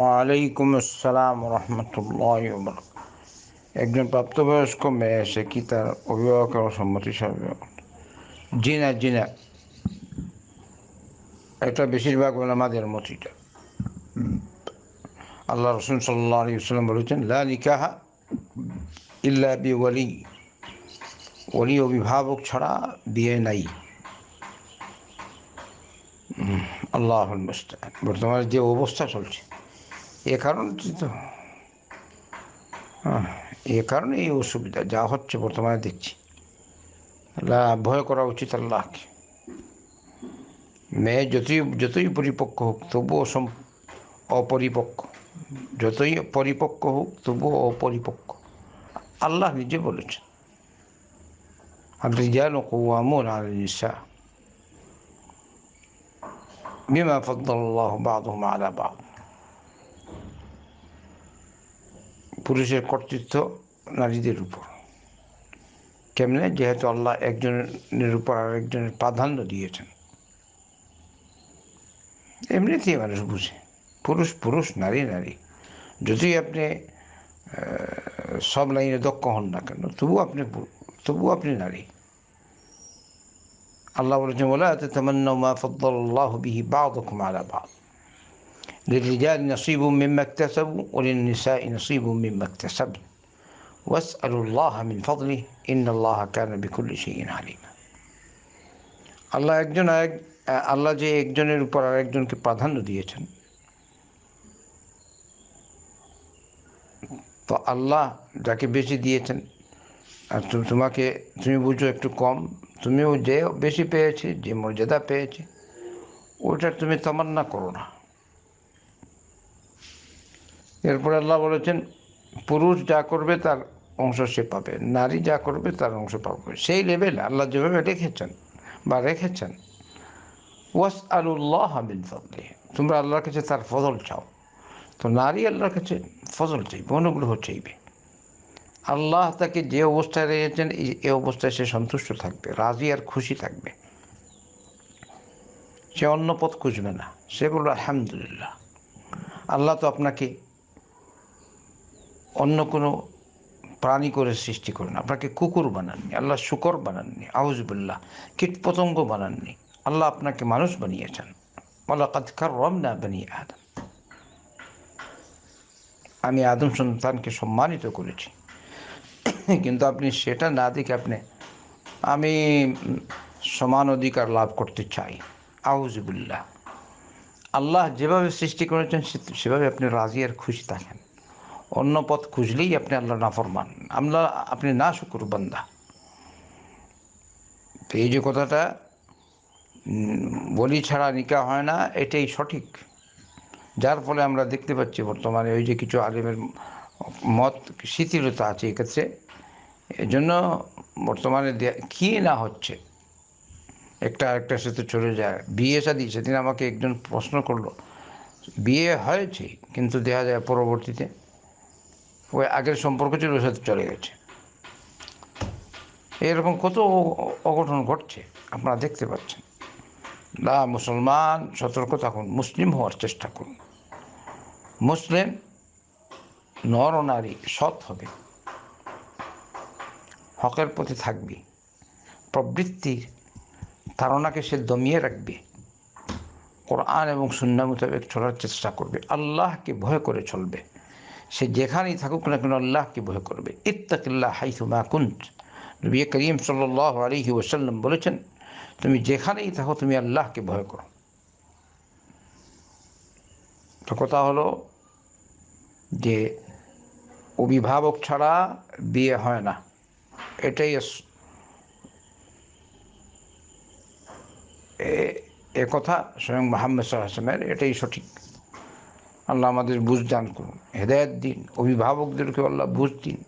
ওয়ালাইকুম আসসালাম রহমতুল্লাহ একজন প্রাপ্তবয়স্ক মেয়ে এসে কি তার অভিভাবকের সম্মতি সহযোগ জি না জি না। এটা বেশিরভাগ ওলামাদের মতিটা আল্লাহ রসুল সাল্লাহ আলী সাল্লাম বলেছেন, লা নিকাহা ইল্লা বি ওয়ালি ওলি অভিভাবক ছাড়া বিয়ে নাই। আল্লাহ বর্তমানে যে অবস্থা চলছে। এ কারণে তো হ্যাঁ, এ কারণে এই অসুবিধা যা হচ্ছে বর্তমানে দেখছি আল্লাহ ভয় করা উচিত আল্লাহকে মেয়ে যতই যতই পরিপক্ক হোক তবুও সম অপরিপক্ক যতই পরিপক্ক হোক তবুও অপরিপক্ক আল্লাহ নিজে বলেছেন الرجال قوامون على النساء بما فضل الله بعضهم على بعض পুরুষের কর্তৃত্ব নারীদের উপর। কেমনে? যেহেতু আল্লাহ একজনের উপর আরেকজনের প্রাধান্য দিয়েছেন। এমনিতেই মানুষ বুঝে, পুরুষ পুরুষ, নারী নারী। যদি আপনি সব লাইনে দক্ষ হন না কেন তবু আপনি তবু আপনি নারী। আল্লাহ বলেছেন বলে তামান্না মা ফদ্দাল্লাহু বিহি বা'দাকুম আলা বা'দ। للرجال نصيب مما اكتسبوا وللنساء نصيب مما اكتسبن واسألوا الله من فضله إن الله كان بكل شيء عليما আল্লাহ একজন আরেক আল্লাহ যে একজনের উপর আরেকজনকে প্রাধান্য দিয়েছেন তো আল্লাহ যাকে বেশি দিয়েছেন আর তু- তোমাকে তুমি বুঝো একটু কম তুমিও যে বেশি পেয়েছে যে মর্যাদা পেয়েছে ওইটা তুমি তামান্না করো না এরপরে আল্লাহ বলেছেন, পুরুষ যা করবে তার অংশ সে পাবে, নারী যা করবে তার অংশ পাবে। সেই লেভেলে আল্লাহ যেভাবে রেখেছেন বা রেখেছেন ওয়াস আলুল্লাহ মিন ফজলি তোমরা আল্লাহর কাছে তার ফজল চাও। তো নারী আল্লাহর কাছে ফজল চাইবে, অনুগ্রহ চাইবে। আল্লাহ তাকে যে অবস্থায় রেখেছেন, এই অবস্থায় সে সন্তুষ্ট থাকবে, রাজি আর খুশি থাকবে। সে অন্য পথ খুঁজবে না, সে বলবে, আলহামদুলিল্লাহ, আল্লাহ তো আপনাকে অন্য কোনো প্রাণী করে সৃষ্টি করেন আপনাকে কুকুর বানাননি, আল্লাহ শুকর বানাননি আউজবুল্লাহ কীট পতঙ্গ বানাননি, আল্লাহ আপনাকে মানুষ বানিয়েছেন। আল্লাহ কাদকার রম না বানিয়ে আদম। আমি আদম সন্তানকে সম্মানিত করেছি। কিন্তু আপনি সেটা না দেখে আপনি, আমি সমান অধিকার লাভ করতে চাই। আউজবুল্লাহ আল্লাহ যেভাবে সৃষ্টি করেছেন সেভাবে আপনি রাজি আর খুশি থাকেন। অন্য পথ খুঁজলেই আপনি আল্লাহ নাফরমান। আল্লাহ আপনি না শুকুর বান্দা। এই যে কথাটা বলি ছাড়া নিকা হয় না, এটাই সঠিক। যার ফলে আমরা দেখতে পাচ্ছি বর্তমানে ওই যে কিছু আলিমের মত, শিথিলতা আছে এক্ষেত্রে। এজন্য বর্তমানে কি না হচ্ছে? একটা আরেকটার সাথে চলে যায়। বিয়ে শাদি সেদিন আমাকে একজন প্রশ্ন করল। বিয়ে হয়েছে, কিন্তু দেখা যায় পরবর্তীতে। ওই আগের সম্পর্ক ছিল সাথে চলে গেছে। এরকম কত অঘটন ঘটছে, আপনারা দেখতে পাচ্ছেন। না, মুসলমান, সতর্ক থাকুন, মুসলিম হওয়ার চেষ্টা করুন। মুসলিম নর নারী সৎ হবে। হকের পথে থাকবে। প্রবৃত্তির ধারণাকে সে দমিয়ে রাখবে। কোরআন এবং সুন্না মোতাবেক চলার চেষ্টা করবে। আল্লাহকে ভয় করে চলবে। সে যেখানেই থাকুক না কেন আল্লাহকে ভয় করবে। ইত্তাকিল্লাহ হাইথুমা কুন্ত। নবী করিম সাল্লাহ আলহি ওসাল্লাম বলেছেন, তুমি যেখানেই থাকো, তুমি আল্লাহকে ভয় করো। তো কথা হলো যে, অভিভাবক ছাড়া বিয়ে হয় না। এটাই এ- কথা স্বয়ং মোহাম্মদ সাল্লামের এটাই সঠিক। আল্লাহ আমাদের বুঝ দান করুন হেদায়ত দিন অভিভাবকদেরকে আল্লাহ বুঝ দিন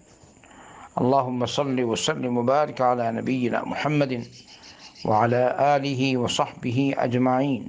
اللهم صل وسلم وبارك على نبينا محمد وعلى آله وصحبه أجمعين